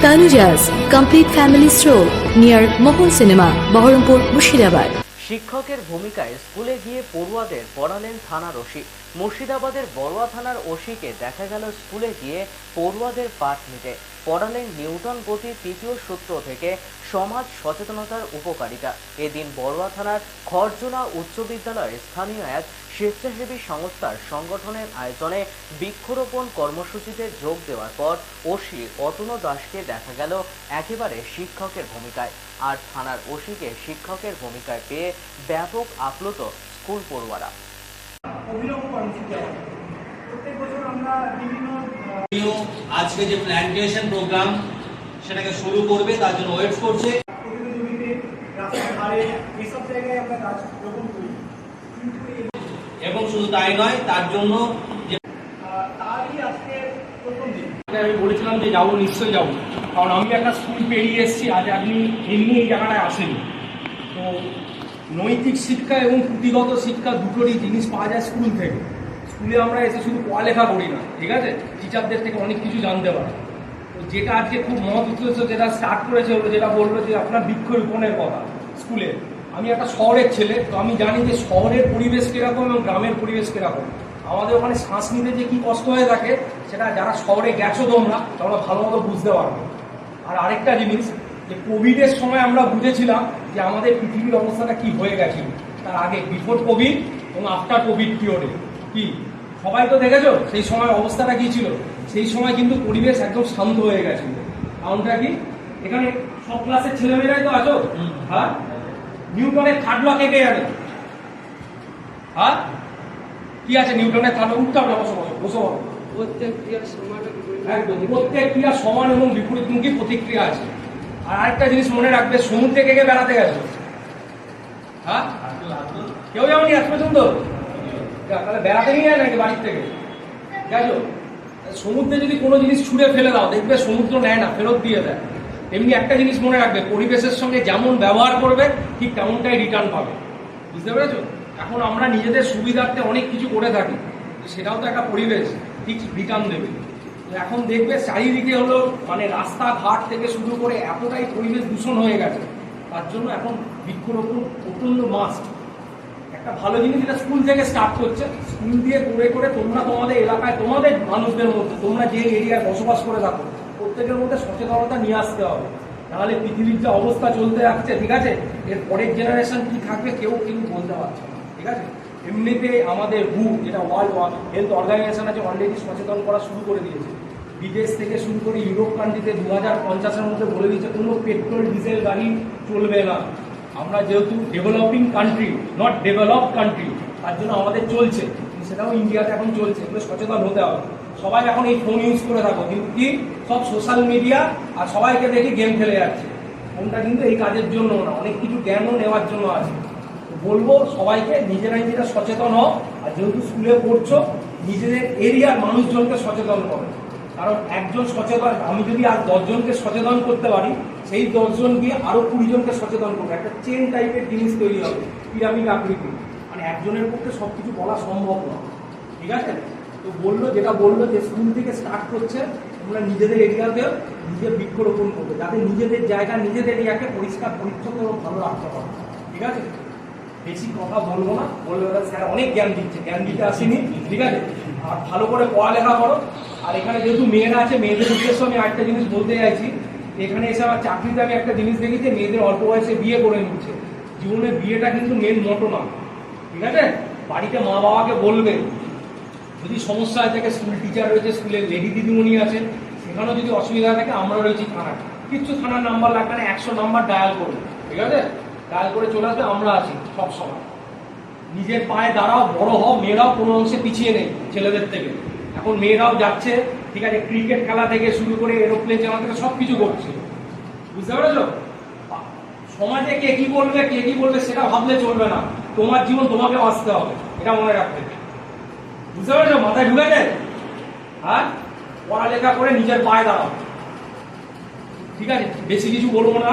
Tanujas Complete Family Stroll near Mohol Cinema, Baharampur, Mushirabad. শিক্ষকের ভূমিকায় স্কুলে গিয়ে পড়ুয়াদের পড়ালেন থানার ওসি মুর্শিদাবাদের বড়ুয়া থানার ওসিকে দেখা গেল স্কুলে গিয়ে পড়ুয়াদের পাঠ নিতে। পড়ালেন নিউটন গতির তৃতীয় সূত্র থেকে সমাজ সচেতনতার উপকারিতা। এদিন বড়ুয়া থানার খরজোলা উচ্চ বিদ্যালয়ের স্থানীয় এক স্বেচ্ছাসেবী সংস্থার সংগঠনের আয়োজনে বৃক্ষরোপণ কর্মসূচিতে যোগ দেওয়ার পর ওসি অতনু দাসকে দেখা গেল একেবারে শিক্ষকের ভূমিকায়। আর থানার ওসিকে শিক্ষকের ভূমিকায় পেয়ে ব্যাপক আপ্লুত স্কুল পড়ুয়ারা। অভিনব কর্মসূচি আছে। প্রত্যেক বছর আমরা বিভিন্ন আজকে যে প্ল্যান্টেশন প্রোগ্রাম সেটাকে শুরু করবে তার জন্য ওয়েট করছে। জমিতে রাস্তার ধারে এসব জায়গায় আমরা গাছ রোপণ করি। এবং শুধু তাই নয় তার জন্য তারই আজকে প্রথম দিন। আমি বলেছিলাম যে যাব নিশ্চয়ই যাব। কারণ আমি একটা স্কুল পেরিয়ে এসেছি আজ আপনি এমনি এই জায়গাটায় আসেনি তো নৈতিক শিক্ষা এবং পুঁথিগত শিক্ষা দুটোরই জিনিস পাওয়া যায় স্কুল থেকে। স্কুলে আমরা এসে শুধু পড়ালেখা করি না, ঠিক আছে? টিচারদের থেকে অনেক কিছু জানতে পারি। তো যেটা আজকে খুব মহৎ উদ্দেশ্য যেটা স্টার্ট করেছে হলো যেটা বলল যে আপনার বৃক্ষরোপণের কথা স্কুলে আমি একটা শহরের ছেলে, তো আমি জানি যে শহরের পরিবেশ কীরকম এবং গ্রামের পরিবেশ কীরকম। আমাদের ওখানে শ্বাস নিতে যে কী কষ্ট হয়ে থাকে, সেটা যারা শহরে গেছো তোমরা তোমরা ভালো মতো বুঝতে পারবে। আর আরেকটা জিনিস, যে কোভিডের সময় আমরা বুঝেছিলাম যে আমাদের পৃথিবীর অবস্থাটা কি হয়ে গেছিল তার আগে বিফোর কোভিড এবং আফটার কোভিড পিরিয়ডে কি? সবাই তো দেখেছ? সেই সময় অবস্থাটা কি ছিল? সেই সময় কিন্তু পরিবেশ একদম শান্ত হয়ে গেছিল। কারণটা কি? এখানে সব ক্লাসের ছেলেমেয়েরাই তো আছো? হ্যাঁ? নিউটনের খাটলা কে কে জানে? হ্যাঁ? কি আছে নিউটনের খাটলা উঠতে হবে বসো বসো বসো বসো। একদম প্রত্যেক ক্রিয়া সমান এবং বিপরীতমুখী প্রতিক্রিয়া আছে। আর আরেকটা জিনিস মনে রাখবে, সমুদ্রে কে কে বেড়াতে গেছো? হ্যাঁ? কেউ যাওনি আজ পর্যন্ত? তাহলে বেড়াতে নিয়ে যায় নাকি বাড়ির থেকে? গেছো? সমুদ্রে যদি কোনো জিনিস ছুঁড়ে ফেলে দাও, দেখবে সমুদ্র নেয় না, ফেরত দিয়ে দেয়। এমনি একটা জিনিস মনে রাখবে, পরিবেশের সঙ্গে যেমন ব্যবহার করবে, ঠিক তেমনটাই রিটার্ন পাবে। বুঝতে পেরেছ? এখন আমরা নিজেদের সুবিধার্থে অনেক কিছু করে থাকি, সেটাও তো একটা পরিবেশ, ঠিক রিটার্ন দেবে। এখন দেখবে চারিদিকে হলো মানে রাস্তাঘাট থেকে শুরু করে এতটাই পরিবেশ দূষণ হয়ে গেছে। তার জন্য এখন বৃক্ষরোপণ অত্যন্ত মাস্ট একটা ভালো জিনিস যেটা স্কুল থেকে স্টার্ট করছে স্কুল দিয়ে করে করে তোমরা তোমাদের এলাকায় তোমাদের মানুষদের মধ্যে, তোমরা যে এরিয়ায় বসবাস করে থাকো, প্রত্যেকের মধ্যে সচেতনতা নিয়ে আসতে হবে। নাহলে পৃথিবীর যে অবস্থা চলতে যাচ্ছে, ঠিক আছে? এর পরের জেনারেশন কি থাকবে কেউ কিন্তু বলতে পারছে না, ঠিক আছে? এমনিতে আমাদের হু যেটা ওয়ার্ল্ড হেলথ অর্গানাইজেশন আছে অলরেডি সচেতন করা শুরু করে দিয়েছে। বিদেশ থেকে শুরু করে ইউরোপ কান্ট্রিতে দু হাজার পঞ্চাশের মধ্যে বলে দিয়েছে কোনো পেট্রোল ডিজেল গাড়ি চলবে না। আমরা যেহেতু developing country not develop country তার জন্য আমাদের চলছে। সেটাও ইন্ডিয়াতে এখন চলছে, এগুলো সচেতন হতে হবে। সবাই এখন এই ফোন ইউজ করে থাকো, কিন্তু কি সব সোশ্যাল মিডিয়া আর সবাইকে দেখে গেম খেলে যাচ্ছে। ফোনটা কিন্তু এই কাজের জন্য না, অনেক কিছু জ্ঞানও নেওয়ার জন্য আছে। বলব সবাইকে, নিজেরা নিজেরা সচেতন হও, আর যেহেতু স্কুলে পড়ছো, নিজেদের এরিয়ার মানুষজনকে সচেতন করো। কারণ একজন সচেতন, আমি যদি আর দশজনকে সচেতন করতে পারি, সেই দশজন গিয়ে আরও কুড়ি জনকে সচেতন করবে। একটা চেন টাইপের জিনিস তৈরি হবে পিরামিড আকৃতি। মানে একজনের পক্ষে সব কিছু বলা সম্ভব নয়। ঠিক আছে? তো বলল, যেটা বলল যে স্কুল থেকে স্টার্ট করছে, তোমরা নিজেদের এরিয়াতে নিজে বৃক্ষরোপণ করবে। যাতে নিজেদের জায়গা, নিজেদের এরিয়াকে পরিষ্কার, পরিচ্ছন্ন এবং ভালো রাখতে পারো। ঠিক আছে? বেশি কথা বলব না। ওরা স্যার অনেক জ্ঞান দিচ্ছে। জ্ঞান দিতে আসেনি। ঠিক আছে? আর ভালো করে পড়ালেখা করো। আর এখানে যেহেতু মেয়েরা আছে, মেয়েদের উদ্দেশ্য আমি আরেকটা জিনিস বলতে চাইছি। এখানে এসে আমার চাকরিতে আমি একটা জিনিস দেখি যে মেয়েদের অল্প বয়সে বিয়ে করে নিচ্ছে। জীবনে বিয়েটা কিন্তু মেন মোটো না। ঠিক আছে? বাড়িতে মা বাবাকে বলবে, যদি সমস্যা হয় থাকে স্কুল টিচার রয়েছে স্কুলের লেডি দিদিমণি আছে, সেখানেও যদি অসুবিধা থাকে আমরা রয়েছি থানায়। কিচ্ছু থানার নাম্বার লাগবে না, একশো নাম্বার ডায়াল করবে। ঠিক আছে? ডায়াল করে চলে আসবে, আমরা আছি সব সময়। নিজের পায়ে দাঁড়াও, বড় হও, মেয়েরাও কোনো অংশে পিছিয়ে নেই ছেলেদের থেকে। এখন মেয়েরাও যাচ্ছে, ঠিক আছে, ক্রিকেট খেলা থেকে শুরু করে এরোপ্লেন চালা থেকে সব কিছু করছে। বুঝতে পেরেছ? সমাজে কে কি বলবে, কে কি বলবে সেটা ভাবলে চলবে না। তোমার জীবন তোমাকে বাঁচতে হবে, এটা মনে রাখতে বুঝতে পেরেছ? মাথায় ঢুকে ঢুকেছে? হ্যাঁ? পড়ালেখা করে নিজের পায়ে দাঁড়াও। ঠিক আছে? বেশি কিছু বলব না।